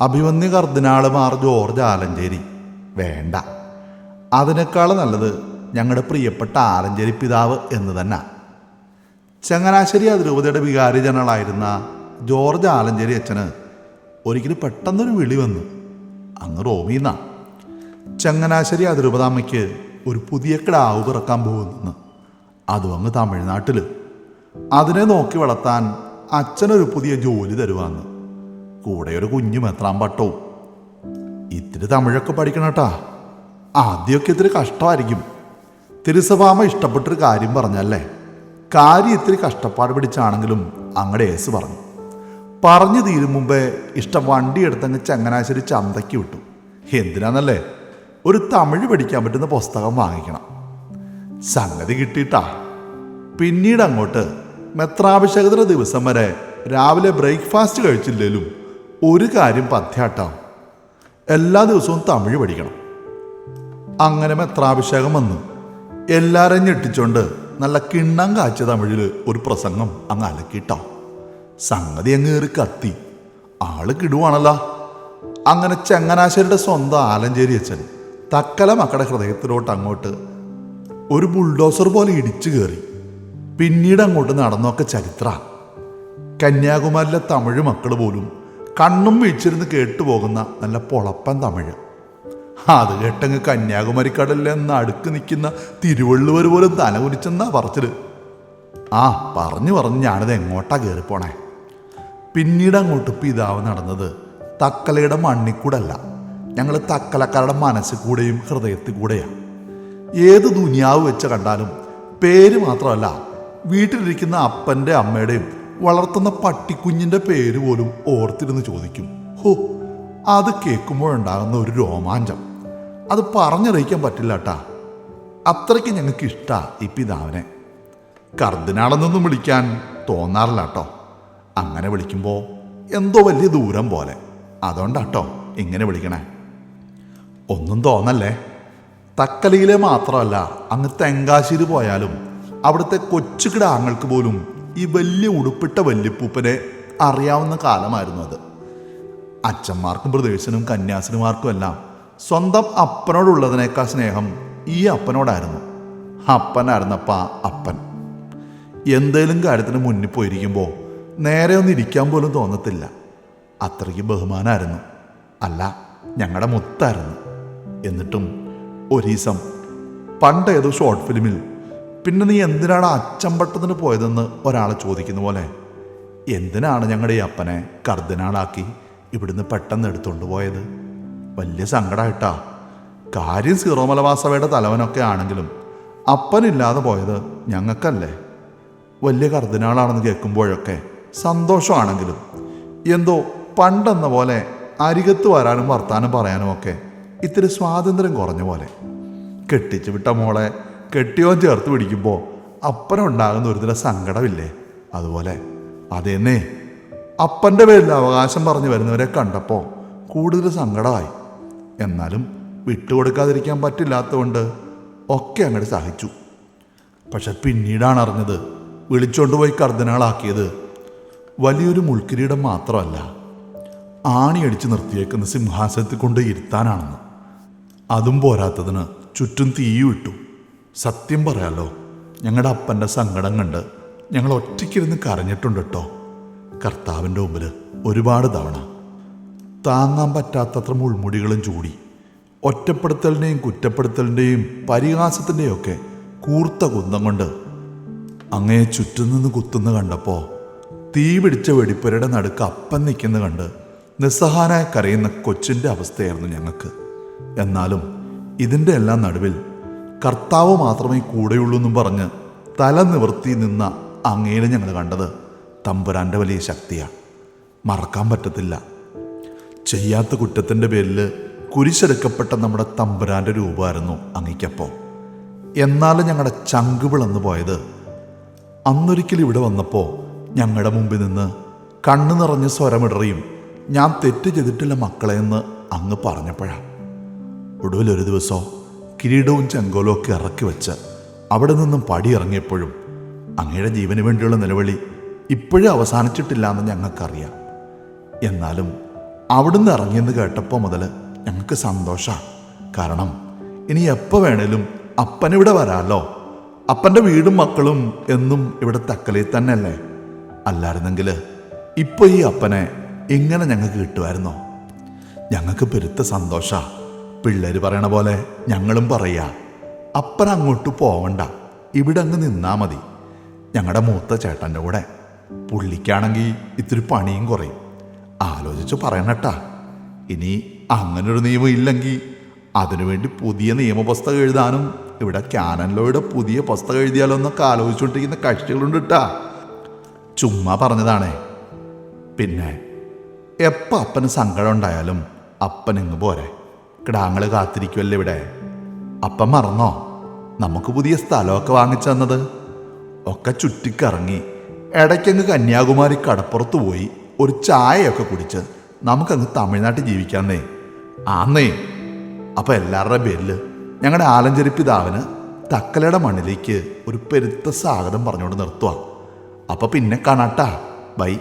അഭിമന്യ കർദിനാൾ Mar George Alencherry. വേണ്ട. അതിനേക്കാൾ നല്ലത് ഞങ്ങളുടെ പ്രിയപ്പെട്ട ആലഞ്ചേരി പിതാവ് എന്ന് തന്നെ. ചങ്ങനാശ്ശേരി അതിരൂപതയുടെ വികാരി ജനറലായിരുന്ന ജോർജ് ആലഞ്ചേരി അച്ഛന് ഒരിക്കലും പെട്ടെന്നൊരു വിളി വന്നു. അങ്ങ് റോമിന്ന. ചങ്ങനാശ്ശേരി അതിരൂപതാമ്മയ്ക്ക് ഒരു പുതിയ കിടാവ് പിറക്കാൻ പോകുന്നു. അതും അങ്ങ് തമിഴ്നാട്ടിൽ അതിനെ നോക്കി വളർത്താൻ അച്ഛനൊരു പുതിയ ജോലി തരുവാന്ന്. കൂടെ ഒരു കുഞ്ഞു മെത്രാൻ പട്ടവും ഇത്തിരി തമിഴൊക്കെ പഠിക്കണം കേട്ടാ ആദ്യമൊക്കെ ഇത്തിരി കഷ്ടമായിരിക്കും. തിരുസഭാമ ഇഷ്ടപ്പെട്ടൊരു കാര്യം പറഞ്ഞല്ലേ? കാര്യം ഇത്തിരി കഷ്ടപ്പാട് പിടിച്ചാണെങ്കിലും അങ്ങടെ ഏസ് പറഞ്ഞു. പറഞ്ഞു തീരും മുമ്പേ ഇഷ്ടം വണ്ടി എടുത്തങ്ങ് ചങ്ങനാശ്ശേരി ചന്തയ്ക്ക് വിട്ടു. എന്തിനാന്നല്ലേ? ഒരു തമിഴ് പഠിക്കാൻ പറ്റുന്ന പുസ്തകം വാങ്ങിക്കണം. സംഗതി കിട്ടിയിട്ടാ. പിന്നീട് അങ്ങോട്ട് മെത്രാഭിഷേകത്തിന് ദിവസം വരെ രാവിലെ ബ്രേക്ക്ഫാസ്റ്റ് കഴിച്ചില്ലേലും ഒരു കാര്യം പഥ്യാട്ടാം. എല്ലാ ദിവസവും തമിഴ് പഠിക്കണം. അങ്ങനെ മെത്രാഭിഷേകം വന്നു. എല്ലാവരെയും ഞെട്ടിച്ചുകൊണ്ട് നല്ല കിണ്ണം കാച്ച തമിഴിൽ ഒരു പ്രസംഗം അങ്ങ് അലക്കിയിട്ടാം. സംഗതി അങ്ങ് കയറി കത്തി. ആൾ കിടുവാണല്ലോ. അങ്ങനെ ചങ്ങനാശ്ശേരിയുടെ സ്വന്തം ആലഞ്ചേരി അച്ഛൻ തക്കല മക്കളുടെ ഹൃദയത്തിലോട്ട് അങ്ങോട്ട് ഒരു ബുൾഡോസർ പോലെ ഇടിച്ചു കയറി. പിന്നീട് അങ്ങോട്ട് നടന്നൊക്കെ ചരിത്ര. കന്യാകുമാരിലെ തമിഴ് മക്കൾ പോലും കണ്ണും വീഴ്ചിരുന്ന് കേട്ടുപോകുന്ന നല്ല പൊളപ്പൻ തമിഴ്. അത് കേട്ടങ്ങ് കന്യാകുമാരി നിന്ന് അടുക്ക് നിൽക്കുന്ന തിരുവള്ളുവർ പോലും തല കുരിച്ചെന്നാ പറച്ചിൽ. ആ പറഞ്ഞു പറഞ്ഞ് ഞാനിത് എങ്ങോട്ടാ കയറിപ്പോണേ പിന്നീട് അങ്ങോട്ട് പിതാവ് നടന്നത് തക്കലയുടെ മണ്ണിക്കൂടല്ല. ഞങ്ങൾ തക്കലക്കാരുടെ മനസ്സിൽ കൂടെയും ഹൃദയത്തിൽ കൂടെയാണ് ഏത് ദുനിയാവ് വെച്ച് കണ്ടാലും പേര് മാത്രമല്ല വീട്ടിലിരിക്കുന്ന അപ്പന്റെ അമ്മയുടെയും വളർത്തുന്ന പട്ടിക്കുഞ്ഞിന്റെ പേര് പോലും ഓർത്തിരുന്ന് ചോദിക്കും. ഹോ അത് കേൾക്കുമ്പോഴുണ്ടാകുന്ന ഒരു രോമാഞ്ചം. അത് പറഞ്ഞറിയിക്കാൻ പറ്റില്ല കേട്ടാ അത്രയ്ക്ക് ഞങ്ങൾക്ക് ഇഷ്ടാ ഈ പിതാവിനെ. കർദിനാളെന്നൊന്നും വിളിക്കാൻ തോന്നാറില്ല കേട്ടോ അങ്ങനെ വിളിക്കുമ്പോൾ എന്തോ വലിയ ദൂരം പോലെ. അതുകൊണ്ടാട്ടോ ഇങ്ങനെ വിളിക്കണേ. ഒന്നും തോന്നല്ലേ? തക്കലയിലെ മാത്രമല്ല അങ്ങ് തെങ്കാശ്ശേരി പോയാലും അവിടുത്തെ കൊച്ചു കിടാങ്ങൾക്ക് പോലും ഈ വലിയ ഉടുപ്പിട്ട വല്യപ്പൂപ്പനെ അറിയാവുന്ന കാലമായിരുന്നു അത്. അച്ഛന്മാർക്കും പ്രദേശനും കന്യാസിനിമാർക്കും എല്ലാം സ്വന്തം അപ്പനോടുള്ളതിനേക്കാൾ സ്നേഹം ഈ അപ്പനോടായിരുന്നു. അപ്പനായിരുന്നപ്പ അപ്പൻ. എന്തേലും കാര്യത്തിന് മുന്നിൽ പോയിരിക്കുമ്പോൾ നേരെ ഒന്ന് ഇരിക്കാൻ പോലും തോന്നത്തില്ല. അത്രയ്ക്ക് ബഹുമാനമായിരുന്നു അല്ല ഞങ്ങളുടെ മുത്തായിരുന്നു. എന്നിട്ടും ഒരീസം പണ്ട് ഏതോ ഷോർട്ട് ഫിലിമിൽ പിന്നെ നീ എന്തിനാണ് അച്ചമ്പട്ടത്തിന് പോയതെന്ന് ഒരാൾ ചോദിക്കുന്ന പോലെ? എന്തിനാണ് ഞങ്ങളുടെ ഈ അപ്പനെ കർദിനാളാക്കി ഇവിടുന്ന് പെട്ടെന്ന് എടുത്തുകൊണ്ട് പോയത്? വലിയ സങ്കടമായിട്ടാ കാര്യം സീറോ മലവാസവയുടെ തലവനൊക്കെ ആണെങ്കിലും അപ്പനില്ലാതെ പോയത് ഞങ്ങൾക്കല്ലേ? വലിയ കർദിനാളാണെന്ന് കേൾക്കുമ്പോഴൊക്കെ സന്തോഷമാണെങ്കിലും എന്തോ പണ്ടെന്ന പോലെ അരികത്ത് വരാനും വർത്താനം പറയാനും ഒക്കെ ഇത്തിരി സ്വാതന്ത്ര്യം കുറഞ്ഞ പോലെ. കെട്ടിച്ചു വിട്ട മോളെ കെട്ടിയോൻ ചേർത്ത് പിടിക്കുമ്പോൾ ഒരു തരം സങ്കടമില്ലേ? അതുപോലെ. അതെന്നെ. അപ്പന്റെ പേരിൽ അവകാശം പറഞ്ഞു വരുന്നവരെ കണ്ടപ്പോൾ കൂടുതൽ സങ്കടമായി. എന്നാലും വിട്ടുകൊടുക്കാതിരിക്കാൻ പറ്റില്ലാത്തതുകൊണ്ട് ഒക്കെ അങ്ങോട്ട് സഹിച്ചു. പക്ഷെ പിന്നീടാണ് അറിഞ്ഞത് വിളിച്ചോണ്ട് പോയി കർദിനാളാക്കിയത് വലിയൊരു മുൾക്കിരീടം മാത്രമല്ല. ആണിയടിച്ച് നിർത്തിയേക്കുന്ന സിംഹാസനത്തിൽ കൊണ്ട് ഇരുത്താനാണെന്ന്. അതും പോരാത്തതിന് ചുറ്റും തീയും ഇട്ടു. സത്യം പറയാലോ ഞങ്ങളുടെ അപ്പന്റെ സങ്കടം കണ്ട് ഞങ്ങൾ ഒറ്റയ്ക്കിരുന്ന് കരഞ്ഞിട്ടുണ്ട് കേട്ടോ കർത്താവിന്റെ മുമ്പിൽ ഒരുപാട് തവണ. താങ്ങാൻ പറ്റാത്തത്ര മുൾമുടികളും ചൂടി ഒറ്റപ്പെടുത്തലിന്റെയും കുറ്റപ്പെടുത്തലിന്റെയും പരിഹാസത്തിന്റെയും ഒക്കെ കൂർത്ത കുന്തം കൊണ്ട് അങ്ങയെ ചുറ്റും നിന്ന് കുത്തുന്ന കണ്ടപ്പോൾ തീ പിടിച്ച വെടിപ്പുരയുടെ നടുക്ക് അപ്പൻ നിൽക്കുന്ന കണ്ട് നിസ്സഹാനായി കരയുന്ന കൊച്ചിന്റെ അവസ്ഥയായിരുന്നു ഞങ്ങൾക്ക്. എന്നാലും ഇതിന്റെ എല്ലാം നടുവിൽ കർത്താവ് മാത്രമേ കൂടെയുള്ളൂ എന്നും പറഞ്ഞ് തല നിവർത്തി നിന്ന അങ്ങേനെ ഞങ്ങൾ കണ്ടത് തമ്പുരാന്റെ വലിയ ശക്തിയാണ് മറക്കാൻ പറ്റത്തില്ല. ചെയ്യാത്ത കുറ്റത്തിന്റെ പേരിൽ കുരിശെടുക്കപ്പെട്ട നമ്മുടെ തമ്പുരാന്റെ രൂപമായിരുന്നു അങ്ങയ്ക്കപ്പോൾ എന്നാലും ഞങ്ങളുടെ ചങ്ക് പോയത്. അന്നൊരിക്കൽ ഇവിടെ വന്നപ്പോൾ ഞങ്ങളുടെ മുമ്പിൽ നിന്ന് കണ്ണു നിറഞ്ഞ് സ്വരമിടറിയും ഞാൻ തെറ്റ് ചെയ്തിട്ടില്ല മക്കളെ എന്ന് അങ്ങ് പറഞ്ഞപ്പോഴാണ് ഒടുവിലൊരു ദിവസം കിരീടവും ചെങ്കോലും ഒക്കെ ഇറക്കി വെച്ച് അവിടെ നിന്നും പടിയിറങ്ങിയപ്പോഴും അങ്ങയുടെ ജീവന് വേണ്ടിയുള്ള നിലവിളി ഇപ്പോഴും അവസാനിച്ചിട്ടില്ല എന്ന് ഞങ്ങൾക്കറിയാം. എന്നാലും അവിടുന്ന് ഇറങ്ങിയെന്ന് കേട്ടപ്പോൾ മുതൽ ഞങ്ങൾക്ക് സന്തോഷമാണ് കാരണം ഇനി എപ്പോൾ വേണേലും അപ്പനിവിടെ വരാമല്ലോ അപ്പന്റെ വീടും മക്കളും എന്നും ഇവിടെ തക്കലയിൽ തന്നെയല്ലേ? അല്ലായിരുന്നെങ്കിൽ ഇപ്പോൾ ഈ അപ്പനെ എങ്ങനെ ഞങ്ങൾക്ക് കിട്ടുമായിരുന്നോ? ഞങ്ങൾക്ക് പെരുത്ത സന്തോഷ. പിള്ളേര് പറയണ പോലെ ഞങ്ങളും പറയാ. അപ്പൻ അങ്ങോട്ട് പോവണ്ട. ഇവിടെ അങ്ങ് നിന്നാ മതി. ഞങ്ങളുടെ മൂത്ത ചേട്ടന്റെ കൂടെ. പുള്ളിക്കാണെങ്കിൽ ഇത്തിരി പണിയും കുറയും. ആലോചിച്ച് പറയണട്ടാ. ഇനി അങ്ങനൊരു നിയമം ഇല്ലെങ്കിൽ അതിനുവേണ്ടി പുതിയ നിയമപുസ്തകം എഴുതാനും ഇവിടെ ക്യാനൻലോയുടെ പുതിയ പുസ്തകം എഴുതിയാലോ എന്നൊക്കെ ആലോചിച്ചുകൊണ്ടിരിക്കുന്ന കക്ഷികളുണ്ട് കേട്ടാ ചുമ്മാ പറഞ്ഞതാണേ. പിന്നെ എപ്പോൾ അപ്പന് സങ്കടം ഉണ്ടായാലും അപ്പൻ ഇങ്ങ് പോരെ. കിടാങ്ങൾ കാത്തിരിക്കുമല്ലോ ഇവിടെ? അപ്പം മറന്നോ? നമുക്ക് പുതിയ സ്ഥലമൊക്കെ വാങ്ങിച്ചു തന്നത്. ഒക്കെ ചുറ്റിക്കറങ്ങി. ഇടയ്ക്കങ്ങ് കന്യാകുമാരി കടപ്പുറത്ത് പോയി ഒരു ചായയൊക്കെ കുടിച്ച് നമുക്കങ്ങ് തമിഴ്നാട്ടിൽ ജീവിക്കാന്നേ. ആന്നേ. അപ്പം എല്ലാവരുടെ പേരിൽ ഞങ്ങളുടെ ആലഞ്ചേരി പിതാവിന് തക്കലയുടെ മണ്ണിലേക്ക് ഒരു പെരുത്ത സ്വാഗതം പറഞ്ഞുകൊണ്ട് നിർത്തുക അപ്പം പിന്നെ കാണാട്ടാ. ബൈ.